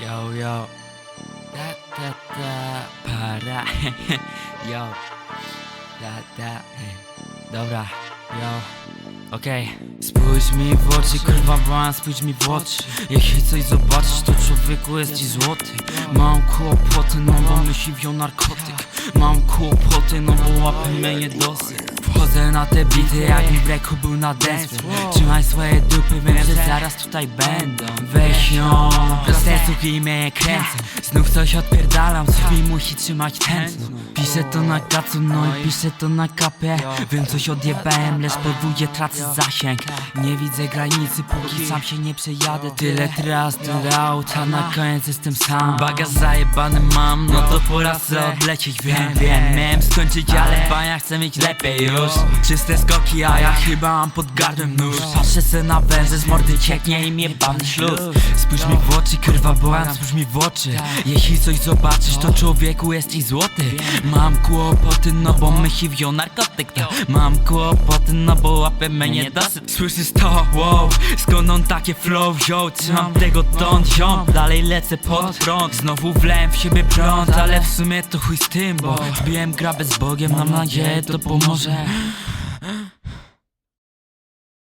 Yo, yo. Da, da, da. Para. yo. Da, da. eh. Dobra. Yo. Okej. Spójrz mi w oczy, kurwa ban, spójrz mi w oczy Jeśli coś zobaczysz, to człowieku jest ci złoty Mam kłopoty, no bo myśli wziął narkotyk Mam kłopoty, no bo łapy mnie niedosyt Wchodzę na te bity, jakbym w breku był na dance Trzymaj swoje dupy, wiem, że zaraz tutaj będą. Weź ją, procesu i mnie kręcę Znów coś odpierdalam, mi musi trzymać tętno. Piszę to na kacu, no i piszę to na kapie. Wiem coś odjebałem, lecz podwójnie tracę zasięg. Nie widzę granicy, póki sam się nie przejadę. Tyle tras, tyle aut, a na koniec jestem sam. Bagaż zajebany mam, no to pora se odlecieć. Wiem, wiem, miałem skończyć, ale bania chcę mieć lepiej już Czyste skoki, a ja chyba mam pod gardłem nóż. Patrzę se na węże, z mordy cieknie i mnie bany śluz Spójrz mi w oczy, kurwa, błagam, spójrz mi w oczy. Jeśli coś zobaczysz, to człowieku jesteś złoty. Mam kłopoty, no bo myśli wziął narkotyk to. Mam kłopoty, no bo łapę mnie dosyć Słyszysz to, wow, skąd on takie flow wziął? Trzymam tego ton, ziom, dalej lecę pod prąd. Znowu wlałem w siebie prąd, ale w sumie to chuj z tym Bo zbiłem grabę z Bogiem, mam nadzieję to pomoże